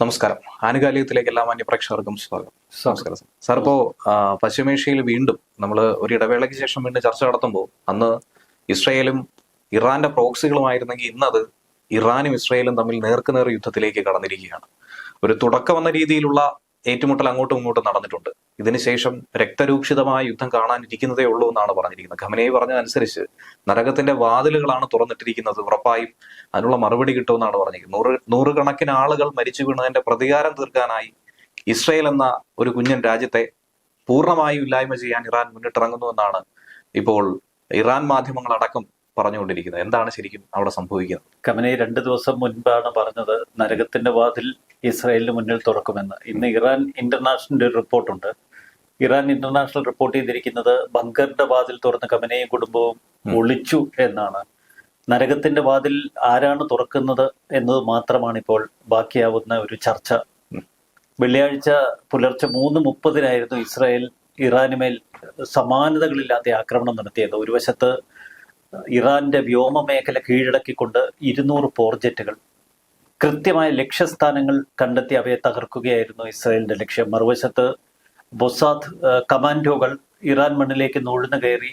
നമസ്കാരം. ആനുകാലികത്തിലേക്ക് എല്ലാ മാന്യപ്രേക്ഷകർക്കും സ്വാഗതം. നമസ്കാരം സാർ. സാർ ഇപ്പോ പശ്ചിമേഷ്യയിൽ വീണ്ടും നമ്മൾ ഒരു ഇടവേളയ്ക്ക് ശേഷം വീണ്ടും ചർച്ച നടത്തുമ്പോൾ അന്ന് ഇസ്രയേലും ഇറാന്റെ പ്രോക്സികളുമായിരുന്നെങ്കിൽ ഇന്നത് ഇറാനും ഇസ്രയേലും തമ്മിൽ നേർക്കുനേർ യുദ്ധത്തിലേക്ക് കടന്നിരിക്കുകയാണ്. ഒരു തുടക്കം എന്ന രീതിയിലുള്ള ഏറ്റുമുട്ടൽ അങ്ങോട്ടും ഇങ്ങോട്ടും നടന്നിട്ടുണ്ട്. ഇതിനുശേഷം രക്തരൂക്ഷിതമായ യുദ്ധം കാണാനിരിക്കുന്നതേ ഉള്ളൂ എന്നാണ് പറഞ്ഞിരിക്കുന്നത്. ഖമനയെ പറഞ്ഞതനുസരിച്ച് നരകത്തിന്റെ വാതിലുകളാണ് തുറന്നിട്ടിരിക്കുന്നത്. ഉറപ്പായും അതിനുള്ള മറുപടി കിട്ടുമെന്നാണ് പറഞ്ഞിരിക്കുന്നത്. നൂറ് നൂറുകണക്കിന് ആളുകൾ മരിച്ചു വീണതിന്റെ പ്രതികാരം തീർക്കാനായി ഇസ്രയേൽ എന്ന ഒരു കുഞ്ഞൻ രാജ്യത്തെ പൂർണമായും ഇല്ലായ്മ ചെയ്യാൻ ഇറാൻ മുന്നിട്ടിറങ്ങുന്നു എന്നാണ് ഇപ്പോൾ ഇറാൻ മാധ്യമങ്ങളടക്കം പറഞ്ഞുകൊണ്ടിരിക്കുന്നത്. എന്താണ് ശരിക്കും അവിടെ സംഭവിക്കുന്നത്? കമനെ രണ്ട് ദിവസം മുൻപാണ് പറഞ്ഞത് നരകത്തിന്റെ വാതിൽ ഇസ്രായേലിന് മുന്നിൽ തുറക്കുമെന്ന്. ഇന്ന് ഇറാൻ ഇന്റർനാഷണലിന്റെ ഒരു റിപ്പോർട്ടുണ്ട്. ഇറാൻ ഇന്റർനാഷണൽ റിപ്പോർട്ട് ചെയ്തിരിക്കുന്നത് ബങ്കറിന്റെ വാതിൽ തുറന്ന് കമനയും കുടുംബവും ഒളിച്ചു എന്നാണ്. നരകത്തിന്റെ വാതിൽ ആരാണ് തുറക്കുന്നത് എന്നത് മാത്രമാണ് ഇപ്പോൾ ബാക്കിയാവുന്ന ഒരു ചർച്ച. വെള്ളിയാഴ്ച പുലർച്ചെ മൂന്ന് മുപ്പതിനായിരുന്നു ഇസ്രായേൽ ഇറാനുമേൽ സമാനതകളില്ലാത്ത ആക്രമണം നടത്തിയത്. ഒരു വശത്ത് ഇറാന്റെ വ്യോമ മേഖല കീഴടക്കിക്കൊണ്ട് ഇരുന്നൂറ് പോർജെറ്റുകൾ കൃത്യമായ ലക്ഷ്യസ്ഥാനങ്ങൾ കണ്ടെത്തി അവയെ തകർക്കുകയായിരുന്നു ഇസ്രായേലിന്റെ ലക്ഷ്യം. മറുവശത്ത് ബൊസാദ് കമാൻഡോകൾ ഇറാൻ മണ്ണിലേക്ക് നുഴഞ്ഞു കയറി.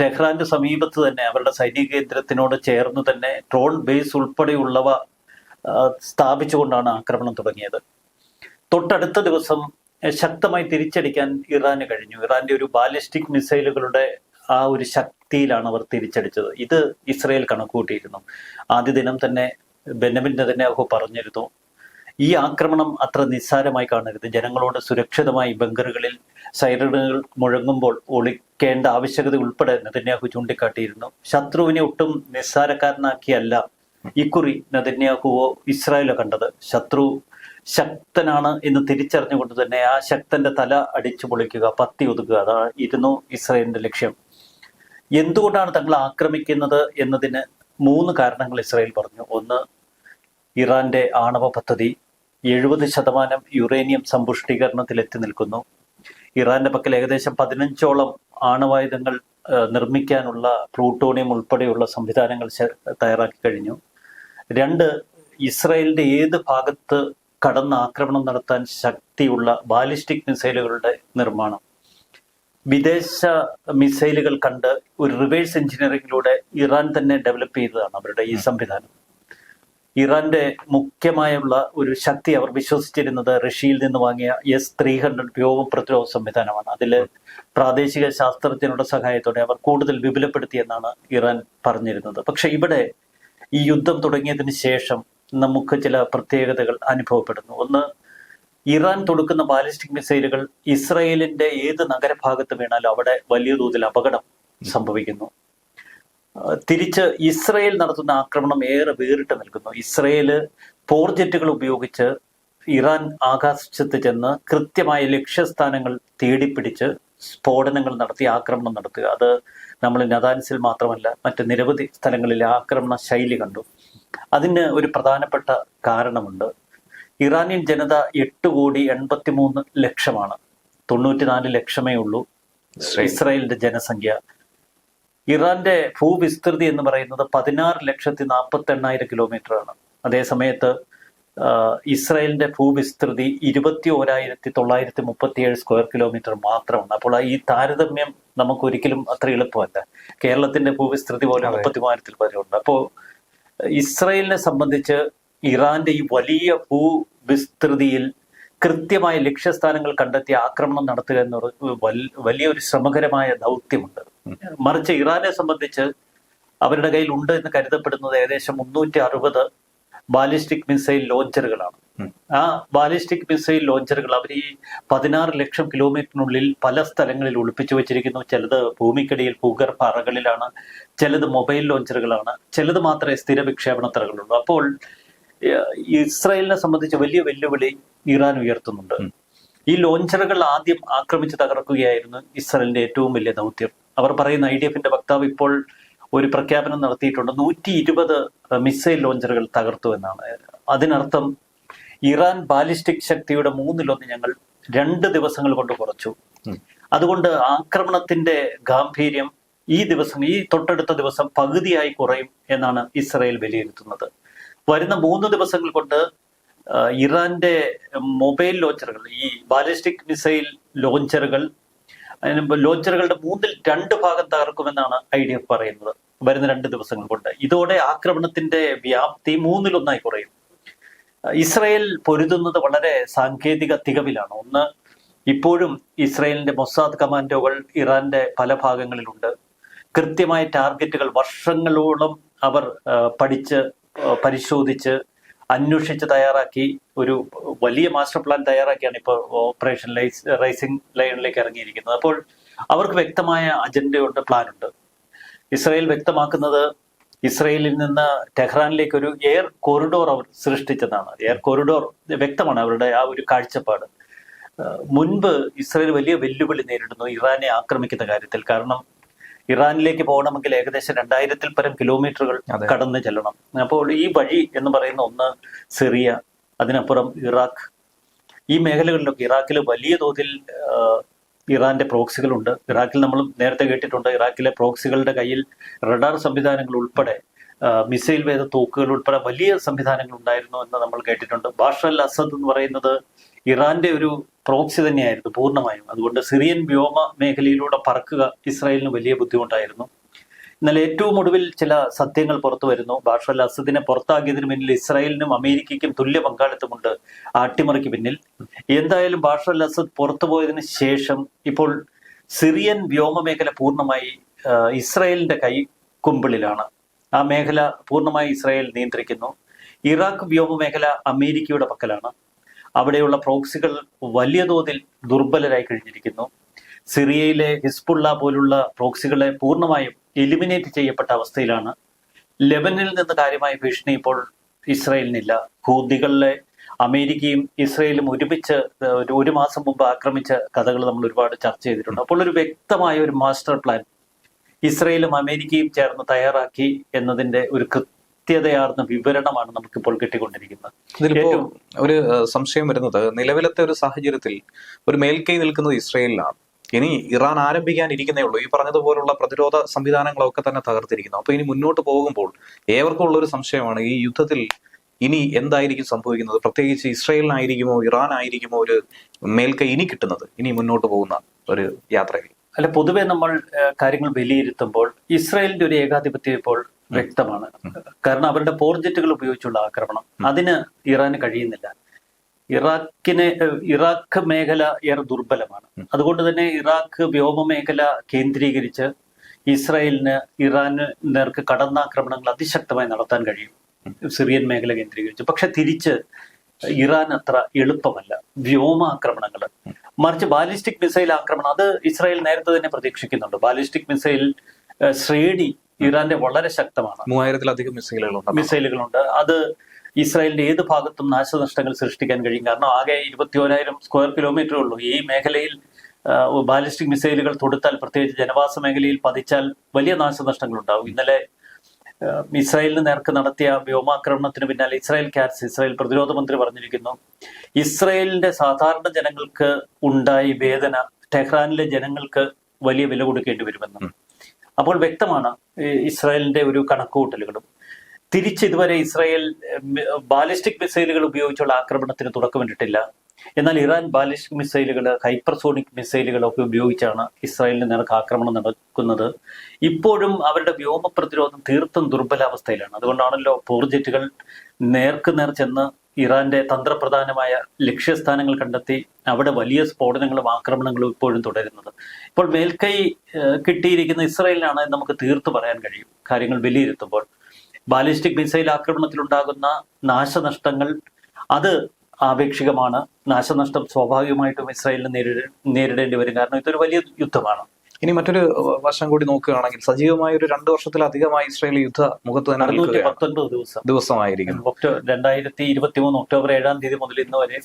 ടെഹ്റാന്റെ സമീപത്ത് തന്നെ അവരുടെ സൈനിക കേന്ദ്രത്തിനോട് ചേർന്ന് തന്നെ ട്രോൾ ബേസ് ഉൾപ്പെടെയുള്ളവ സ്ഥാപിച്ചുകൊണ്ടാണ് ആക്രമണം തുടങ്ങിയത്. തൊട്ടടുത്ത ദിവസം ശക്തമായി തിരിച്ചടിക്കാൻ ഇറാന് കഴിഞ്ഞു. ഇറാന്റെ ഒരു ബാലിസ്റ്റിക് മിസൈലുകളുടെ ആ ഒരു ശക്തിയിലാണ് അവർ തിരിച്ചടിച്ചത്. ഇത് ഇസ്രയേൽ കണക്കുകൂട്ടിയിരുന്നു. ആദ്യ ദിനം തന്നെ ബെനമിൻ നെതന്യാഹു പറഞ്ഞിരുന്നു. ഈ ആക്രമണം അത്ര നിസ്സാരമായി കാണരുത്. ജനങ്ങളോട് സുരക്ഷിതമായി ബങ്കറുകളിൽ സൈറണുകൾ മുഴങ്ങുമ്പോൾ ഒളിക്കേണ്ട ആവശ്യകത ഉൾപ്പെടെ നെതന്യാഹു ചൂണ്ടിക്കാട്ടിയിരുന്നു. ശത്രുവിനെ ഒട്ടും നിസ്സാരക്കാരനാക്കിയല്ല ഇക്കുറി നെതന്യാഹുവോ ഇസ്രായേലോ കണ്ടത്. ശത്രു ശക്തനാണ് എന്ന് തിരിച്ചറിഞ്ഞുകൊണ്ട് തന്നെ ആ ശക്തന്റെ തല അടിച്ചു പൊളിക്കുക പത്തി ഒതുക്കുക അതാണ് ഇരുന്നു ഇസ്രായേലിന്റെ ലക്ഷ്യം. എന്തുകൊണ്ടാണ് തങ്ങൾ ആക്രമിക്കുന്നത് എന്നതിന് മൂന്ന് കാരണങ്ങൾ ഇസ്രായേൽ പറഞ്ഞു. ഒന്ന് ഇറാന്റെ ആണവ പദ്ധതി എഴുപത് ശതമാനം യുറേനിയം സമ്പുഷ്ടീകരണത്തിൽ എത്തി നിൽക്കുന്നു. ഇറാന്റെ പക്കൽ ഏകദേശം പതിനഞ്ചോളം ആണവായുധങ്ങൾ നിർമ്മിക്കാനുള്ള പ്ലൂട്ടോണിയം ഉൾപ്പെടെയുള്ള സംവിധാനങ്ങൾ തയ്യാറാക്കി കഴിഞ്ഞു. രണ്ട് ഇസ്രായേലിന്റെ ഏത് ഭാഗത്ത് കടന്ന് ആക്രമണം നടത്താൻ ശക്തിയുള്ള ബാലിസ്റ്റിക് മിസൈലുകളുടെ നിർമ്മാണം. വിദേശ മിസൈലുകൾ കണ്ട് ഒരു റിവേഴ്സ് എഞ്ചിനീയറിംഗിലൂടെ ഇറാൻ തന്നെ ഡെവലപ്പ് ചെയ്തതാണ് അവരുടെ ഈ സംവിധാനം. ഇറാന്റെ മുഖ്യമായുള്ള ഒരു ശക്തി അവർ വിശ്വസിച്ചിരുന്നത് റഷ്യയിൽ നിന്ന് വാങ്ങിയ എസ് ത്രീ ഹൺഡ്രഡ് വ്യോമ പ്രതിരോധ സംവിധാനമാണ്. അതിൽ പ്രാദേശിക ശാസ്ത്രജ്ഞരുടെ സഹായത്തോടെ അവർ കൂടുതൽ വിപുലപ്പെടുത്തിയെന്നാണ് ഇറാൻ പറഞ്ഞിരുന്നത്. പക്ഷെ ഇവിടെ ഈ യുദ്ധം തുടങ്ങിയതിന് ശേഷം നമുക്ക് ചില പ്രത്യേകതകൾ അനുഭവപ്പെടുന്നു. ഒന്ന് ഇറാൻ തൊടുക്കുന്ന ബാലിസ്റ്റിക് മിസൈലുകൾ ഇസ്രയേലിന്റെ ഏത് നഗരഭാഗത്ത് വീണാലും അവിടെ വലിയ തോതിൽ അപകടം സംഭവിക്കുന്നു. തിരിച്ച് ഇസ്രയേൽ നടത്തുന്ന ആക്രമണം ഏറെ വേറിട്ട് നിൽക്കുന്നു. ഇസ്രയേൽ പോർജെറ്റുകൾ ഉപയോഗിച്ച് ഇറാൻ ആകാശത്ത് ചെന്ന് കൃത്യമായ ലക്ഷ്യസ്ഥാനങ്ങൾ തേടിപ്പിടിച്ച് സ്ഫോടനങ്ങൾ നടത്തി ആക്രമണം നടത്തുക അത് നമ്മൾ നദാൻസിൽ മാത്രമല്ല മറ്റ് നിരവധി സ്ഥലങ്ങളിൽ ആക്രമണ ശൈലി കണ്ടു. അതിന് ഒരു പ്രധാനപ്പെട്ട കാരണമുണ്ട്. ഇറാനിയൻ ജനത എട്ട് കോടി എൺപത്തി മൂന്ന് ലക്ഷമാണ്. തൊണ്ണൂറ്റിനാല് ലക്ഷമേ ഉള്ളൂ ഇസ്രായേലിന്റെ ജനസംഖ്യ. ഇറാന്റെ ഭൂവിസ്തൃതി എന്ന് പറയുന്നത് പതിനാറ് ലക്ഷത്തി നാൽപ്പത്തി എണ്ണായിരം കിലോമീറ്റർ ആണ് അതേസമയത്ത് ഇസ്രായേലിന്റെ ഭൂവിസ്തൃതി ഇരുപത്തി ഓരായിരത്തി തൊള്ളായിരത്തി മുപ്പത്തി ഏഴ് സ്ക്വയർ കിലോമീറ്റർ മാത്രമാണ്. അപ്പോൾ ഈ താരതമ്യം നമുക്ക് ഒരിക്കലും അത്ര എളുപ്പമല്ല. കേരളത്തിന്റെ ഭൂവിസ്തൃതി പോലെ. മുപ്പത്തി മൂവായിരത്തിൽ വരെ ഉണ്ട് അപ്പോൾ ഇസ്രായേലിനെ സംബന്ധിച്ച് ഇറാന്റെ ഈ വലിയ ഭൂവിസ്തൃതിയിൽ കൃത്യമായ ലക്ഷ്യസ്ഥാനങ്ങൾ കണ്ടെത്തി ആക്രമണം നടത്തുക എന്നൊരു വലിയൊരു ശ്രമകരമായ ദൗത്യമുണ്ട്. മറിച്ച് ഇറാനെ സംബന്ധിച്ച് അവരുടെ കയ്യിൽ ഉണ്ട് എന്ന് കരുതപ്പെടുന്നത് ഏകദേശം മുന്നൂറ്റി അറുപത് ബാലിസ്റ്റിക് മിസൈൽ ലോഞ്ചറുകളാണ്. ആ ബാലിസ്റ്റിക് മിസൈൽ ലോഞ്ചറുകൾ അവർ ഈ പതിനാറ് ലക്ഷം കിലോമീറ്ററിനുള്ളിൽ പല സ്ഥലങ്ങളിൽ ഒളിപ്പിച്ചു വെച്ചിരിക്കുന്നു. ചിലത് ഭൂമിക്കടിയിൽ ഭൂഗർഭ അറകളിലാണ് ചിലത് മൊബൈൽ ലോഞ്ചറുകളാണ് ചിലത് മാത്രമേ സ്ഥിര വിക്ഷേപണ തറകളുള്ളൂ അപ്പോൾ ഇസ്രായേലിനെ സംബന്ധിച്ച് വലിയ വെല്ലുവിളി ഇറാൻ ഉയർത്തുന്നുണ്ട്. ഈ ലോഞ്ചറുകൾ ആദ്യം ആക്രമിച്ച് തകർക്കുകയായിരുന്നു ഇസ്രായേലിന്റെ ഏറ്റവും വലിയ ദൗത്യം. അവർ പറയുന്ന ഐ ഡി എഫിന്റെ വക്താവ് ഇപ്പോൾ ഒരു പ്രഖ്യാപനം നടത്തിയിട്ടുണ്ട്. നൂറ്റി ഇരുപത് മിസൈൽ ലോഞ്ചറുകൾ തകർത്തു എന്നാണ്. അതിനർത്ഥം ഇറാൻ ബാലിസ്റ്റിക് ശക്തിയുടെ മൂന്നിലൊന്ന് ഞങ്ങൾ രണ്ട് ദിവസങ്ങൾ കൊണ്ട് കുറച്ചു. അതുകൊണ്ട് ആക്രമണത്തിന്റെ ഗാംഭീര്യം ഈ ദിവസം ഈ തൊട്ടടുത്ത ദിവസം പകുതിയായി കുറയും എന്നാണ് ഇസ്രായേൽ വിലയിരുത്തുന്നത്. വരുന്ന മൂന്ന് ദിവസങ്ങൾ കൊണ്ട് ഇറാന്റെ മൊബൈൽ ലോഞ്ചറുകൾ ഈ ബാലിസ്റ്റിക് മിസൈൽ ലോഞ്ചറുകൾ ലോഞ്ചറുകളുടെ മൂന്നിൽ രണ്ട് ഭാഗം തകർക്കുമെന്നാണ് ഐ ഡി എഫ് പറയുന്നത്. വരുന്ന രണ്ട് ദിവസങ്ങൾ കൊണ്ട്. ഇതോടെ ആക്രമണത്തിന്റെ വ്യാപ്തി മൂന്നിലൊന്നായി കുറയും. ഇസ്രയേൽ പൊരുതുന്നത് വളരെ സാങ്കേതിക തികവിലാണ്. ഒന്ന് ഇപ്പോഴും ഇസ്രയേലിന്റെ മൊസാദ് കമാൻഡോകൾ ഇറാന്റെ പല ഭാഗങ്ങളിലുണ്ട്. കൃത്യമായ ടാർഗറ്റുകൾ വർഷങ്ങളോളം അവർ പഠിച്ച് പരിശോധിച്ച് അന്വേഷിച്ച് തയ്യാറാക്കി ഒരു വലിയ മാസ്റ്റർ പ്ലാൻ തയ്യാറാക്കിയാണ് ഇപ്പോൾ ഓപ്പറേഷൻ ലൈസ് റൈസിംഗ് ലൈനിലേക്ക് ഇറങ്ങിയിരിക്കുന്നത്. അപ്പോൾ അവർക്ക് വ്യക്തമായ അജണ്ടയുണ്ട് പ്ലാനുണ്ട്. ഇസ്രായേൽ വ്യക്തമാക്കുന്നത് ഇസ്രയേലിൽ നിന്ന് ടെഹ്റാനിലേക്ക് ഒരു എയർ കോറിഡോർ അവർ സൃഷ്ടിച്ചതാണ്. എയർ കോറിഡോർ വ്യക്തമാണ് അവരുടെ ആ ഒരു കാഴ്ചപ്പാട്. മുൻപ് ഇസ്രയേൽ വലിയ വെല്ലുവിളി നേരിടുന്നു ഇറാനെ ആക്രമിക്കുന്ന കാര്യത്തിൽ. കാരണം ഇറാനിലേക്ക് പോകണമെങ്കിൽ ഏകദേശം രണ്ടായിരത്തിൽ പരം കിലോമീറ്ററുകൾ. കടന്നു ചെല്ലണം. അപ്പോൾ ഈ വഴി എന്ന് പറയുന്ന ഒന്ന് സിറിയ അതിനപ്പുറം ഇറാഖ്. ഈ മേഖലകളിലൊക്കെ ഇറാഖിൽ വലിയ തോതിൽ ഇറാന്റെ പ്രോക്സികളുണ്ട്. ഇറാഖിൽ നമ്മൾ നേരത്തെ കേട്ടിട്ടുണ്ട് ഇറാഖിലെ പ്രോക്സികളുടെ കയ്യിൽ റഡാർ സംവിധാനങ്ങൾ ഉൾപ്പെടെ മിസൈൽ വേദ തോക്കുകൾ ഉൾപ്പെടെ വലിയ സംവിധാനങ്ങൾ ഉണ്ടായിരുന്നു എന്ന് നമ്മൾ കേട്ടിട്ടുണ്ട്. ബാഷർ അൽ അസദ് എന്ന് പറയുന്നത് ഇറാന്റെ ഒരു പ്രോക്സി തന്നെയായിരുന്നു പൂർണമായും. അതുകൊണ്ട് സിറിയൻ വ്യോമ മേഖലയിലൂടെ പറക്കുക ഇസ്രായേലിന് വലിയ ബുദ്ധിമുട്ടായിരുന്നു. എന്നാൽ ഏറ്റവും ഒടുവിൽ ചില സത്യങ്ങൾ പുറത്തു വരുന്നു. ബാഷർ അൽ അസദിനെ പുറത്താക്കിയതിന് പിന്നിൽ ഇസ്രായേലിനും അമേരിക്കയ്ക്കും തുല്യ പങ്കാളിത്തമുണ്ട് അട്ടിമറിക്ക് പിന്നിൽ. എന്തായാലും ബാഷർ അൽ അസദ് പുറത്തുപോയതിനു ശേഷം ഇപ്പോൾ സിറിയൻ വ്യോമ മേഖല പൂർണമായി ഇസ്രായേലിന്റെ കൈ കുമ്പിളിലാണ്. ആ മേഖല പൂർണമായി ഇസ്രായേൽ നിയന്ത്രിക്കുന്നു. ഇറാഖ് വ്യോമ മേഖല അമേരിക്കയുടെ പക്കലാണ്. അവിടെയുള്ള പ്രോക്സികൾ വലിയ തോതിൽ ദുർബലരായി കഴിഞ്ഞിരിക്കുന്നു. സിറിയയിലെ ഹിസ്ബുള്ള പോലുള്ള പ്രോക്സികളെ പൂർണമായും എലിമിനേറ്റ് ചെയ്യപ്പെട്ട അവസ്ഥയിലാണ്. ലെബനിൽ നിന്ന് കാര്യമായ ഭീഷണി ഇപ്പോൾ ഇസ്രായേലിനില്ല. ഹൂദികളിലെ അമേരിക്കയും ഇസ്രായേലും ഒരുമിച്ച് ഒരു മാസം മുമ്പ് ആക്രമിച്ച കഥകൾ നമ്മൾ ഒരുപാട് ചർച്ച ചെയ്തിട്ടുണ്ട്. അപ്പോൾ ഒരു വ്യക്തമായ ഒരു മാസ്റ്റർ പ്ലാൻ ഇസ്രയേലും അമേരിക്കയും ചേർന്ന് തയ്യാറാക്കി എന്നതിന്റെ ഒരു കൃത്യതയാർന്ന വിവരണമാണ് നമുക്കിപ്പോൾ കിട്ടിക്കൊണ്ടിരിക്കുന്നത്. ഇതിലിപ്പോ ഏറ്റവും- ഒരു സംശയം വരുന്നത് നിലവിലത്തെ ഒരു സാഹചര്യത്തിൽ ഒരു മേൽക്കൈ നിൽക്കുന്നത് ഇസ്രയേലിലാണ്. ഇനി ഇറാൻ ആരംഭിക്കാനിരിക്കുന്നേ ഉള്ളൂ ഈ പറഞ്ഞതുപോലുള്ള പ്രതിരോധ സംവിധാനങ്ങളൊക്കെ തന്നെ തകർത്തിരിക്കുന്നു. അപ്പൊ ഇനി മുന്നോട്ട് പോകുമ്പോൾ ഏവർക്കും ഉള്ള ഒരു സംശയമാണ് ഈ യുദ്ധത്തിൽ ഇനി എന്തായിരിക്കും സംഭവിക്കുന്നത്? പ്രത്യേകിച്ച് ഇസ്രയേലിനായിരിക്കുമോ ഇറാൻ ആയിരിക്കുമോ ഒരു മേൽക്കൈ ഇനി കിട്ടുന്നത്? ഇനി മുന്നോട്ട് പോകുന്ന ഒരു യാത്രയിൽ. അല്ല പൊതുവെ നമ്മൾ കാര്യങ്ങൾ വിലയിരുത്തുമ്പോൾ ഇസ്രായേലിന്റെ ഒരു ഏകാധിപത്യം ഇപ്പോൾ വ്യക്തമാണ്. കാരണം അവരുടെ പോർജറ്റുകൾ ഉപയോഗിച്ചുള്ള ആക്രമണം. അതിന് ഇറാന് കഴിയുന്നില്ല. ഇറാഖിനെ ഇറാഖ് മേഖല ഏറെ ദുർബലമാണ്. അതുകൊണ്ട് തന്നെ ഇറാഖ് വ്യോമ മേഖല കേന്ദ്രീകരിച്ച് ഇസ്രായേലിന് ഇറാന് നേർക്ക് കടന്നാക്രമണങ്ങൾ അതിശക്തമായി നടത്താൻ കഴിയും. സിറിയൻ മേഖല കേന്ദ്രീകരിച്ച്. പക്ഷെ തിരിച്ച് ഇറാൻ അത്ര എളുപ്പമല്ല. വ്യോമ ആക്രമണങ്ങൾ. മറിച്ച് ബാലിസ്റ്റിക് മിസൈൽ ആക്രമണം അത് ഇസ്രായേൽ നേരത്തെ തന്നെ പ്രതീക്ഷിക്കുന്നുണ്ട്. ബാലിസ്റ്റിക് മിസൈൽ ശ്രേണി ഇറാന്റെ വളരെ ശക്തമാണ്. മൂവായിരത്തിലധികം മിസൈലുകളുണ്ട്. മിസൈലുകളുണ്ട്. അത് ഇസ്രായേലിന്റെ ഏത് ഭാഗത്തും നാശനഷ്ടങ്ങൾ സൃഷ്ടിക്കാൻ കഴിയും. കാരണം ആകെ ഇരുപത്തി ഇരുപത്തിയോരായിരം സ്ക്വയർ കിലോമീറ്റർ ഉള്ളൂ. ഈ മേഖലയിൽ ബാലിസ്റ്റിക് മിസൈലുകൾ തൊടുത്താൽ പ്രത്യേകിച്ച് ജനവാസ മേഖലയിൽ പതിച്ചാൽ വലിയ നാശനഷ്ടങ്ങൾ ഉണ്ടാവും ഇന്നലെ ഇസ്രായേലിന് നേർക്ക് നടത്തിയ വ്യോമാക്രമണത്തിന് പിന്നാലെ ഇസ്രായേൽ കാറ്റ്സ് ഇസ്രായേൽ പ്രതിരോധ മന്ത്രി പറഞ്ഞിരിക്കുന്നു ഇസ്രായേലിന്റെ സാധാരണ ജനങ്ങൾക്ക് ഉണ്ടായി വേദന ടെഹ്റാനിലെ ജനങ്ങൾക്ക് വലിയ വില കൊടുക്കേണ്ടി വരുമെന്ന്. അപ്പോൾ വ്യക്തമാണ് ഇസ്രായേലിന്റെ ഒരു കണക്കുകൂട്ടലുകളും. തിരിച്ച് ഇതുവരെ ഇസ്രായേൽ ബാലിസ്റ്റിക് മിസൈലുകൾ ഉപയോഗിച്ചുള്ള ആക്രമണത്തിന് തുടക്കമിട്ടിട്ടില്ല എന്നാൽ ഇറാൻ ബാലിസ്റ്റിക് മിസൈലുകൾ ഹൈപ്പർസോണിക് മിസൈലുകളൊക്കെ ഉപയോഗിച്ചാണ് ഇസ്രായേലിന് നേർക്ക് ആക്രമണം നടക്കുന്നത്. ഇപ്പോഴും അവരുടെ വ്യോമ പ്രതിരോധം തീർത്തും ദുർബലാവസ്ഥയിലാണ്. അതുകൊണ്ടാണല്ലോ പോർജെറ്റുകൾ നേർക്ക് നേർ ചെന്ന് ഇറാന്റെ തന്ത്രപ്രധാനമായ ലക്ഷ്യസ്ഥാനങ്ങൾ കണ്ടെത്തി അവിടെ വലിയ സ്ഫോടനങ്ങളും ആക്രമണങ്ങളും ഇപ്പോഴും തുടരുന്നത്. ഇപ്പോൾ മേൽക്കൈ കിട്ടിയിരിക്കുന്ന ഇസ്രായേലിനാണ് നമുക്ക് തീർത്തു പറയാൻ കഴിയും കാര്യങ്ങൾ വിലയിരുത്തുമ്പോൾ. ബാലിസ്റ്റിക് മിസൈൽ ആക്രമണത്തിലുണ്ടാകുന്ന നാശനഷ്ടങ്ങൾ അത് ആപേക്ഷികമാണ്. നാശനഷ്ടം സ്വാഭാവികമായിട്ടും ഇസ്രായേലിന് നേരിട നേരിടേണ്ടി വരും. കാരണം ഇതൊരു വലിയ യുദ്ധമാണ്. ഇനി മറ്റൊരു വർഷം കൂടി നോക്കുകയാണെങ്കിൽ സജീവമായ ഒരു രണ്ടു വർഷത്തിലധികമായി ഇസ്രായേൽ യുദ്ധ മുഖത്ത് തന്നെ പത്തൊൻപത് ദിവസം. ദിവസമായിരിക്കും. രണ്ടായിരത്തി ഇരുപത്തി മൂന്ന് ഒക്ടോബർ ഏഴാം തീയതി മുതൽ ഇന്ന് വരെ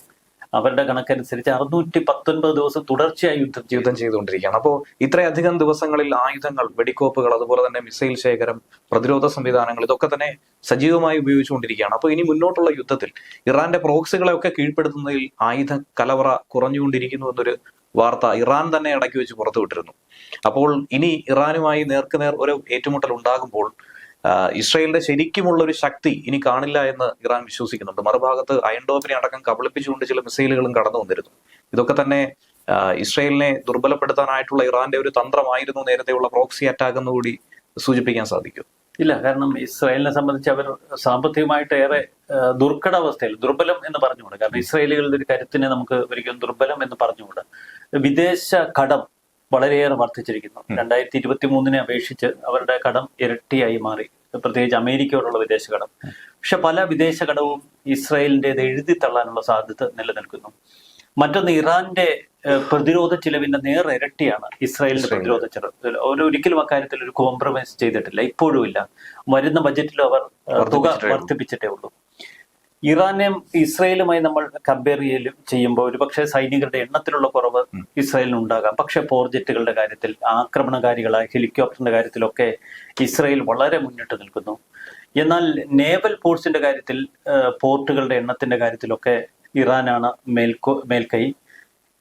അവരുടെ കണക്കനുസരിച്ച് അറുന്നൂറ്റി പത്തൊൻപത് ദിവസം തുടർച്ചയായി യുദ്ധം യുദ്ധം ചെയ്തുകൊണ്ടിരിക്കുകയാണ്. അപ്പോൾ ഇത്രയധികം ദിവസങ്ങളിൽ ആയുധങ്ങൾ വെടിക്കോപ്പുകൾ അതുപോലെ തന്നെ മിസൈൽ ശേഖരം പ്രതിരോധ സംവിധാനങ്ങൾ ഇതൊക്കെ തന്നെ സജീവമായി ഉപയോഗിച്ചുകൊണ്ടിരിക്കുകയാണ്. അപ്പോൾ ഇനി മുന്നോട്ടുള്ള യുദ്ധത്തിൽ ഇറാന്റെ പ്രോക്സികളെ ഒക്കെ കീഴ്പ്പെടുത്തുന്നതിൽ ആയുധ കലവറ കുറഞ്ഞുകൊണ്ടിരിക്കുന്നു എന്നൊരു വാർത്ത ഇറാൻ തന്നെ ഇടയ്ക്ക് വെച്ച് പുറത്തുവിട്ടിരുന്നു അപ്പോൾ ഇനി ഇറാനുമായി നേർക്കുനേർ ഒരു ഏറ്റുമുട്ടൽ ഉണ്ടാകുമ്പോൾ ഇസ്രയേലിന്റെ ശരിക്കുമുള്ള ഒരു ശക്തി ഇനി കാണില്ല എന്ന് ഇറാൻ വിശ്വസിക്കുന്നുണ്ട്. മറുഭാഗത്ത് അയൺ ഡോമിനെ അടക്കം കബളിപ്പിച്ചുകൊണ്ട് ചില മിസൈലുകളും കടന്നു വന്നിരുന്നു. ഇതൊക്കെ തന്നെ ഇസ്രയേലിനെ ദുർബലപ്പെടുത്താനായിട്ടുള്ള ഇറാന്റെ ഒരു തന്ത്രമായിരുന്നു നേരത്തെയുള്ള പ്രോക്സി അറ്റാക്ക് എന്നുകൂടി സൂചിപ്പിക്കാൻ സാധിക്കും. ഇല്ല കാരണം ഇസ്രായേലിനെ സംബന്ധിച്ച് അവർ സാമ്പത്തികമായിട്ട് ഏറെ ദുർഘടാവസ്ഥയിൽ ദുർബലം എന്ന് പറഞ്ഞുകൂടെ. കാരണം ഇസ്രായേലികളുടെ ഒരു കരുത്തിനെ നമുക്ക് ഒരിക്കലും ദുർബലം എന്ന് പറഞ്ഞുകൂടെ. വിദേശ കടം വളരെയേറെ വർദ്ധിച്ചിരിക്കുന്നു. രണ്ടായിരത്തി ഇരുപത്തി മൂന്നിനെ അപേക്ഷിച്ച് അവരുടെ കടം ഇരട്ടിയായി മാറി. പ്രത്യേകിച്ച് അമേരിക്കയോടുള്ള വിദേശ കടം. പക്ഷെ പല വിദേശ കടവും ഇസ്രായേലിന്റെത് എഴുതി തള്ളാനുള്ള സാധ്യത നിലനിൽക്കുന്നു. മറ്റൊന്ന് ഇറാന്റെ പ്രതിരോധ ചിലവിന്റെ നേർ ഇരട്ടിയാണ് ഇസ്രായേലിന്റെ പ്രതിരോധ ചിലവ്. ഒരു ഒരിക്കലും അക്കാര്യത്തിൽ ഒരു കോംപ്രമൈസ് ചെയ്തിട്ടില്ല. ഇപ്പോഴും ഇല്ല. വരുന്ന ബജറ്റിലും അവർ തുക വർദ്ധിപ്പിച്ചിട്ടേ ഉള്ളൂ. ഇറാനെ ഇറാനെയും ഇസ്രായേലുമായി നമ്മൾ കമ്പയർ ചെയ്യലും ചെയ്യുമ്പോൾ ഒരുപക്ഷെ സൈനികരുടെ എണ്ണത്തിലുള്ള കുറവ് ഇസ്രായേലിന് ഉണ്ടാകാം. പക്ഷെ പോർജറ്റുകളുടെ കാര്യത്തിൽ ആക്രമണകാരികളായ ഹെലികോപ്റ്ററിന്റെ കാര്യത്തിലൊക്കെ ഇസ്രായേൽ വളരെ മുന്നിട്ട് നിൽക്കുന്നു. എന്നാൽ നേവൽ പോർട്സിന്റെ കാര്യത്തിൽ പോർട്ടുകളുടെ എണ്ണത്തിന്റെ കാര്യത്തിലൊക്കെ ഇറാനാണ് മേൽക്കോ മേൽക്കൈ.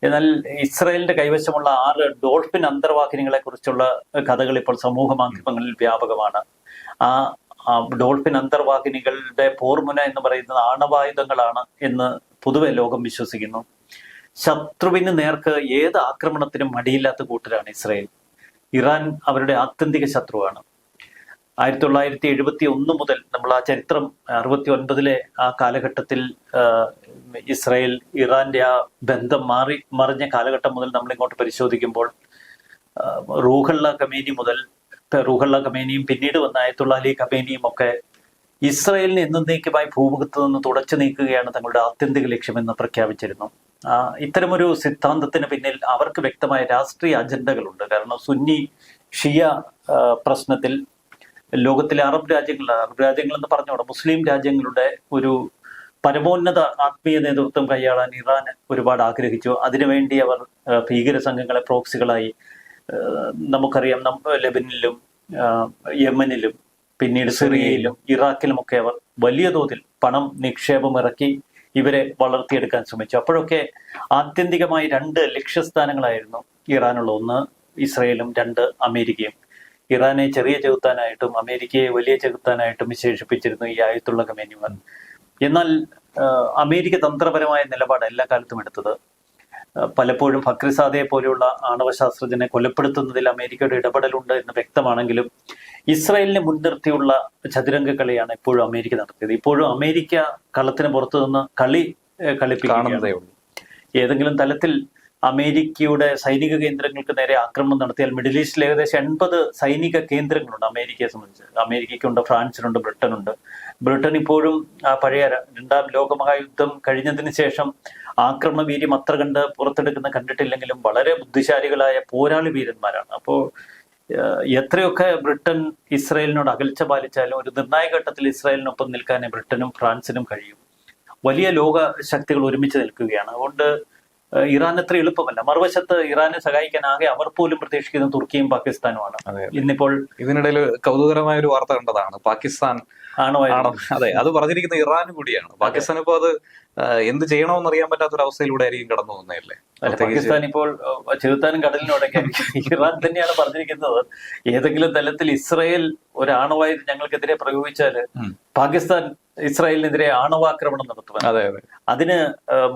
എന്നാൽ ഇസ്രായേലിന്റെ കൈവശമുള്ള ആറ് ഡോൾഫിൻ അന്തർവാഹിനികളെ കുറിച്ചുള്ള കഥകൾ ഇപ്പോൾ സമൂഹ മാധ്യമങ്ങളിൽ വ്യാപകമാണ്. ആ ഡോൾഫിൻ അന്തർവാഹിനികളുടെ പോർമുന എന്ന് പറയുന്നത് ആണവായുധങ്ങളാണ് എന്ന് പൊതുവെ ലോകം വിശ്വസിക്കുന്നു. ശത്രുവിന് നേർക്ക് ഏത് ആക്രമണത്തിനും മടിയില്ലാത്ത കൂട്ടരാണ് ഇസ്രായേൽ. ഇറാൻ അവരുടെ ആത്യന്തിക ശത്രുവാണ്. ആയിരത്തി തൊള്ളായിരത്തി എഴുപത്തി ഒന്ന് മുതൽ നമ്മൾ ആ ചരിത്രം അറുപത്തി ഒൻപതിലെ ആ കാലഘട്ടത്തിൽ ഇസ്രായേൽ ഇറാന്റെ ആ ബന്ധം മാറി മറിഞ്ഞ കാലഘട്ടം മുതൽ നമ്മൾ ഇങ്ങോട്ട് പരിശോധിക്കുമ്പോൾ റൂഹള്ള കമേനി മുതൽ റൂഹള്ള കമേനിയും പിന്നീട് വന്ന ആയത്തുള്ള അലി കമേനിയും ഒക്കെ ഇസ്രായേലിനെ എന്നേക്കുമായി ഭൂമുഖത്ത് നിന്ന് തുടച്ചു നീക്കുകയാണ് തങ്ങളുടെ ആത്യന്തിക ലക്ഷ്യമെന്ന് പ്രഖ്യാപിച്ചിരുന്നു. ഇത്തരമൊരു സിദ്ധാന്തത്തിന് പിന്നിൽ അവർക്ക് വ്യക്തമായ രാഷ്ട്രീയ അജണ്ടകളുണ്ട്. കാരണം സുന്നി ഷിയ പ്രശ്നത്തിൽ ലോകത്തിലെ അറബ് രാജ്യങ്ങൾ അറബ് രാജ്യങ്ങൾ എന്ന് പറഞ്ഞോടെ മുസ്ലിം രാജ്യങ്ങളുടെ ഒരു പരമോന്നത ആത്മീയ നേതൃത്വം കൈയാളാൻ ഇറാൻ ഒരുപാട് ആഗ്രഹിച്ചു. അതിനുവേണ്ടി അവർ ഭീകര സംഘങ്ങളെ പ്രോക്സികളായി നമുക്കറിയാം ലെബനിലും യമനിലും പിന്നീട് സിറിയയിലും ഇറാഖിലുമൊക്കെ അവർ വലിയ തോതിൽ പണം നിക്ഷേപം ഇറക്കി ഇവരെ വളർത്തിയെടുക്കാൻ ശ്രമിച്ചു. അപ്പോഴൊക്കെ ആത്യന്തികമായി രണ്ട് ലക്ഷ്യസ്ഥാനങ്ങളായിരുന്നു ഇറാനുള്ള ഒന്ന് ഇസ്രയേലും രണ്ട് അമേരിക്കയും. ഇറാനെ ചെറിയ ചെകുത്താനായിട്ടും അമേരിക്കയെ വലിയ ചെകുത്താനായിട്ടും വിശേഷിപ്പിച്ചിരുന്നു ഈ ആയത്തുള്ള കമേനിമാർ എന്നാൽ അമേരിക്ക തന്ത്രപരമായ നിലപാട് എല്ലാ കാലത്തും എടുത്തത് പലപ്പോഴും ഫക്രിസാദയെ പോലെയുള്ള ആണവശാസ്ത്രജ്ഞനെ കൊലപ്പെടുത്തുന്നതിൽ അമേരിക്കയുടെ ഇടപെടലുണ്ട് എന്ന് വ്യക്തമാണെങ്കിലും ഇസ്രായേലിനെ മുൻനിർത്തിയുള്ള ചതുരംഗ കളിയാണ് ഇപ്പോഴും അമേരിക്ക നടത്തിയത്. ഇപ്പോഴും അമേരിക്ക കളത്തിന് പുറത്തു നിന്ന് കളി ഏഹ്, കളിപ്പിക്കുകയാണ്. കാണുന്നതേ ഉള്ളൂ. ഏതെങ്കിലും തലത്തിൽ അമേരിക്കയുടെ സൈനിക കേന്ദ്രങ്ങൾക്ക് നേരെ ആക്രമണം നടത്തിയാൽ മിഡിൽ ഈസ്റ്റിൽ ഏകദേശം എൺപത് സൈനിക കേന്ദ്രങ്ങളുണ്ട് അമേരിക്കയെ സംബന്ധിച്ച്. അമേരിക്കയ്ക്കുണ്ട് ഫ്രാൻസിനുണ്ട് ബ്രിട്ടനുണ്ട്. ബ്രിട്ടൻ ഇപ്പോഴും ആ പഴയ രണ്ടാം ലോകമഹായുദ്ധം കഴിഞ്ഞതിന് ശേഷം ആക്രമണ വീര്യം അത്ര കണ്ട് പുറത്തെടുക്കുന്ന കണ്ടിട്ടില്ലെങ്കിലും വളരെ ബുദ്ധിശാലികളായ പോരാളി വീരന്മാരാണ്. അപ്പോൾ എത്രയൊക്കെ ബ്രിട്ടൻ ഇസ്രായേലിനോട് അകൽച്ച പാലിച്ചാലും ഒരു നിർണായക ഘട്ടത്തിൽ ഇസ്രായേലിനൊപ്പം നിൽക്കാനേ ബ്രിട്ടനും ഫ്രാൻസിനും കഴിയും. വലിയ ലോക ശക്തികൾ ഒരുമിച്ച് നിൽക്കുകയാണ്. അതുകൊണ്ട് ഇറാൻ അത്ര എളുപ്പമല്ല. മറുവശത്ത് ഇറാനെ സഹായിക്കാൻ ആകെ അവർ പോലും പ്രതീക്ഷിക്കുന്നത് തുർക്കിയും പാകിസ്ഥാനുമാണ്. ഇന്നിപ്പോൾ ഇതിനിടയിൽ കൗതുകരമായ ഒരു വാർത്ത കണ്ടതാണ്. പാകിസ്ഥാൻ ആണോ അതെ അത് പറഞ്ഞിരിക്കുന്ന ഇറാനും കൂടിയാണ്. പാകിസ്ഥാൻ ഇപ്പോൾ അത് എന്ത് ചെയ്യണമെന്ന് അറിയാൻ പറ്റാത്ത ഒരു അവസ്ഥയിലൂടെ ആയിരിക്കും കടന്നു പോകുന്നതല്ലേ? അല്ല, പാകിസ്ഥാൻ ഇപ്പോൾ ചെറുത്താനും കടലിനോടൊക്കെ ഇറാൻ തന്നെയാണ് പറഞ്ഞിരിക്കുന്നത്. ഏതെങ്കിലും തലത്തിൽ ഇസ്രായേൽ ഒരു ആണവായുധം ഞങ്ങൾക്കെതിരെ പ്രയോഗിച്ചാൽ പാകിസ്ഥാൻ ഇസ്രായേലിനെതിരെ ആണവാക്രമണം നടത്തുവാൻ അതെ അതെ. അതിന്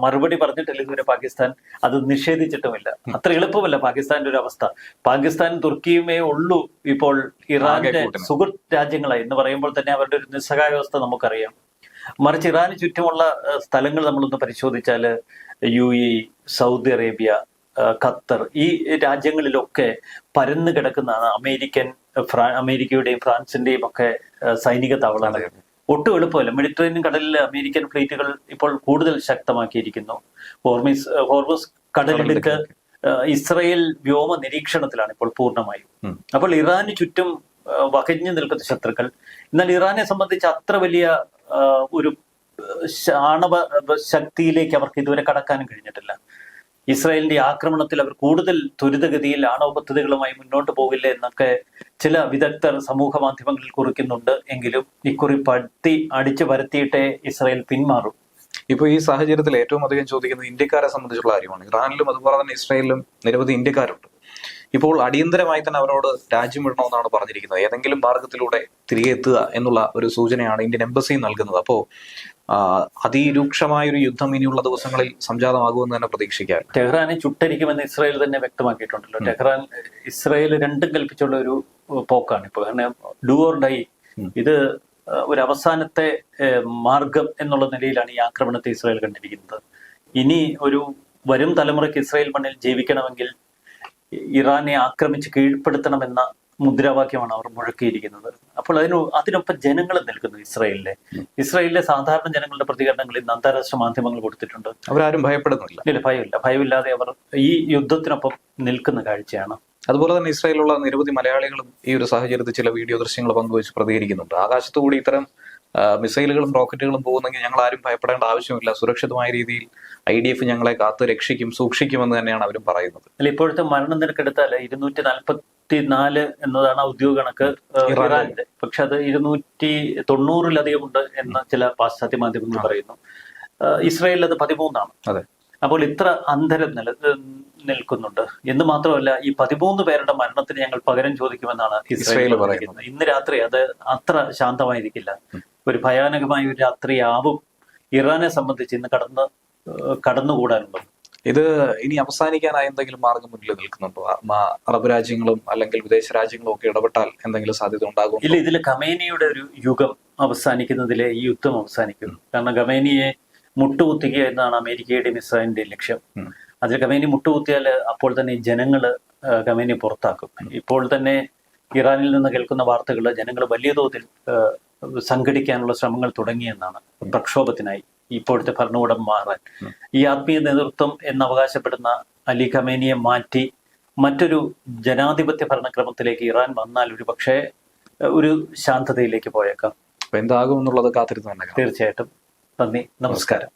മറുപടി പറഞ്ഞിട്ടില്ല ഇതുവരെ പാകിസ്ഥാൻ. അത് നിഷേധിച്ചിട്ടുമില്ല. അത്ര എളുപ്പമല്ല പാകിസ്ഥാന്റെ ഒരു അവസ്ഥ. പാകിസ്ഥാൻ തുർക്കിയുമേ ഉള്ളൂ ഇപ്പോൾ ഇറാന്റെ. സുഹൃത്ത് രാജ്യങ്ങളായി എന്ന് പറയുമ്പോൾ തന്നെ അവരുടെ ഒരു നിസ്സഹായ അവസ്ഥ നമുക്കറിയാം. മറിച്ച് ഇറാന് ചുറ്റുമുള്ള സ്ഥലങ്ങൾ നമ്മളൊന്ന് പരിശോധിച്ചാൽ U E Saudi Arabia Qatar ഈ രാജ്യങ്ങളിലൊക്കെ പരന്നു കിടക്കുന്നതാണ് അമേരിക്കൻ ഫ്രാ അമേരിക്കയുടെയും ഫ്രാൻസിന്റെയും ഒക്കെ സൈനിക താവളങ്ങൾ ഒട്ടും എളുപ്പമല്ല. മെഡിറ്ററേനിയൻ കടലിൽ അമേരിക്കൻ ഫ്ലീറ്റുകൾ ഇപ്പോൾ കൂടുതൽ ശക്തമാക്കിയിരിക്കുന്നു. ഹോർമിസ് ഹോർമസ് കടലിടുക്ക് ഇസ്രയേൽ വ്യോമ നിരീക്ഷണത്തിലാണ് ഇപ്പോൾ പൂർണമായും. അപ്പോൾ ഇറാന് ചുറ്റും വകഞ്ഞു നിൽക്കുന്ന ശത്രുക്കൾ. എന്നാൽ ഇറാനെ സംബന്ധിച്ച് അത്ര വലിയ ഒരു ആണവ ശക്തിയിലേക്ക് അവർക്ക് ഇതുവരെ കടക്കാനും കഴിഞ്ഞിട്ടില്ല. ഇസ്രായേലിന്റെ ആക്രമണത്തിൽ അവർ കൂടുതൽ ത്വരിതഗതിയിൽ ആണവ പദ്ധതികളുമായി മുന്നോട്ട് പോകില്ല എന്നൊക്കെ ചില വിദഗ്ധർ സമൂഹ മാധ്യമങ്ങളിൽ കുറിക്കുന്നുണ്ട് എങ്കിലും ഇക്കുറി പടുത്തി അടിച്ചു പരത്തിയിട്ടേ ഇസ്രായേൽ പിന്മാറും. ഇപ്പൊ ഈ സാഹചര്യത്തിൽ ഏറ്റവും അധികം ചോദിക്കുന്നത് ഇന്ത്യക്കാരെ സംബന്ധിച്ചുള്ള കാര്യമാണ്. ഇറാനിലും അതുപോലെ തന്നെ ഇസ്രായേലിലും നിരവധി ഇന്ത്യക്കാരുണ്ട്. ഇപ്പോൾ അടിയന്തരമായി തന്നെ അവരോട് രാജ്യം വിടണമെന്നാണ് പറഞ്ഞിരിക്കുന്നത്. ഏതെങ്കിലും മാർഗത്തിലൂടെ തിരികെ എത്തുക എന്നുള്ള ഒരു സൂചനയാണ് ഇന്ത്യൻ എംബസി നൽകുന്നത്. അപ്പോ ആ, അതിരൂക്ഷമായ ഒരു യുദ്ധം ഇനിയുള്ള ദിവസങ്ങളിൽ സംജാതമാകുമെന്ന് തന്നെ പ്രതീക്ഷിക്കാം. ടെഹ്റാനെ ചുട്ടരിക്കുമെന്ന് ഇസ്രായേൽ തന്നെ വ്യക്തമാക്കിയിട്ടുണ്ടല്ലോ. ടെഹ്റാൻ ഇസ്രായേൽ രണ്ടും കൽപ്പിച്ചുള്ള ഒരു പോക്കാണ്. ഇപ്പൊ കാരണം ഡു ഓർ ഡൈ ഇത് ഒരു അവസാനത്തെ മാർഗം എന്നുള്ള നിലയിലാണ് ഈ ആക്രമണത്തെ ഇസ്രായേൽ കണ്ടിരിക്കുന്നത്. ഇനി ഒരു വരും തലമുറയ്ക്ക് ഇസ്രായേൽ മണ്ണിൽ ജീവിക്കണമെങ്കിൽ ഇറാനെ ആക്രമിച്ച് കീഴ്പ്പെടുത്തണമെന്ന മുദ്രാവാക്യമാണ് അവർ മുഴക്കിയിരിക്കുന്നത്. അപ്പോൾ അതിന് അതിനൊപ്പം ജനങ്ങൾ നിൽക്കുന്നു ഇസ്രായേലിലെ. ഇസ്രായേലിലെ സാധാരണ ജനങ്ങളുടെ പ്രതികരണങ്ങൾ ഇന്ന് അന്താരാഷ്ട്ര മാധ്യമങ്ങൾ കൊടുത്തിട്ടുണ്ട്. അവരാരും ഭയപ്പെടുന്നില്ല. ഇല്ല ഭയമില്ല. ഭയമില്ലാതെ അവർ ഈ യുദ്ധത്തിനൊപ്പം നിൽക്കുന്ന കാഴ്ചയാണ്. അതുപോലെ തന്നെ ഇസ്രായേലിലുള്ള നിരവധി മലയാളികളും ഈ ഒരു സാഹചര്യത്തിൽ ചില വീഡിയോ ദൃശ്യങ്ങൾ പങ്കുവച്ച് പ്രതികരിക്കുന്നുണ്ട്. ആകാശത്തുകൂടി ഇത്തരം മിസൈലുകളും റോക്കറ്റുകളും പോകുന്നെങ്കിൽ ഞങ്ങൾ ആരും ഭയപ്പെടേണ്ട ആവശ്യമില്ല. സുരക്ഷിതമായ രീതിയിൽ ഐ ഡി എഫ് ഞങ്ങളെ കാത്തു രക്ഷിക്കും സൂക്ഷിക്കുമെന്ന് തന്നെയാണ് അവരും പറയുന്നത്. അല്ല ഇപ്പോഴത്തെ മരണനിരക്ക് എടുത്താൽ ഇരുന്നൂറ്റി നാൽപ്പത്തി നാല് എന്നതാണ് ഔദ്യോഗിക കണക്ക് ഇറാനിന്റെ പക്ഷെ അത് ഇരുന്നൂറ്റി തൊണ്ണൂറിലധികം ഉണ്ട് എന്ന് ചില പാശ്ചാത്യ മാധ്യമങ്ങൾ പറയുന്നു. ഇസ്രായേലിൽ അത് പതിമൂന്നാണ്. അതെ. അപ്പോൾ ഇത്ര അന്തരം നില നിൽക്കുന്നുണ്ട്. എന്ന് മാത്രമല്ല ഈ പതിമൂന്ന് പേരുടെ മരണത്തിന് ഞങ്ങൾ പകരം ചോദിക്കുമെന്നാണ് ഇസ്രായേൽ. പറയുന്നത്. ഇന്ന് രാത്രി അത് അത്ര ശാന്തമായിരിക്കില്ല. ഒരു ഭയാനകമായ ഒരു രാത്രിയാവും ഇറാനെ സംബന്ധിച്ച് ഇന്ന് കടന്ന് കടന്നുകൂടാനുള്ളത്. ഇത് ഇനി അവസാനിക്കാനായി എന്തെങ്കിലും മാർഗം മുന്നിൽ നിൽക്കുന്നുണ്ടോ? അറബ് രാജ്യങ്ങളും അല്ലെങ്കിൽ വിദേശ രാജ്യങ്ങളും ഒക്കെ ഇടപെട്ടാൽ എന്തെങ്കിലും സാധ്യത ഉണ്ടാകും? ഇല്ല ഇതിൽ ഖമേനിയുടെ ഒരു യുഗം അവസാനിക്കുന്നതിലെ ഈ യുദ്ധം അവസാനിക്കുന്നു. കാരണം ഖമേനിയെ മുട്ടുകുത്തിക്കുക എന്നാണ് അമേരിക്കയുടെയും ഇസ്രായേലിന്റെയും ലക്ഷ്യം. അതിൽ ഖമേനി മുട്ടുകുത്തിയാൽ അപ്പോൾ തന്നെ ജനങ്ങൾ ജനങ്ങൾ ഖമേനി പുറത്താക്കും. ഇപ്പോൾ തന്നെ ഇറാനിൽ നിന്ന് കേൾക്കുന്ന വാർത്തകൾ ജനങ്ങൾ വലിയ തോതിൽ സംഘടിക്കാനുള്ള ശ്രമങ്ങൾ തുടങ്ങിയെന്നാണ് പ്രക്ഷോഭത്തിനായി ഇപ്പോഴത്തെ ഭരണകൂടം മാറാൻ. ഈ ആത്മീയ നേതൃത്വം എന്ന് അവകാശപ്പെടുന്ന അലി ഖമേനിയെ മാറ്റി മറ്റൊരു ജനാധിപത്യ ഭരണക്രമത്തിലേക്ക് ഇറാൻ വന്നാൽ ഒരു പക്ഷേ ഒരു ശാന്തതയിലേക്ക് പോയേക്കാം. എന്താകും എന്നുള്ളത് കാത്തിരുന്ന് തന്നെ. തീർച്ചയായിട്ടും. നന്ദി. നമസ്കാരം.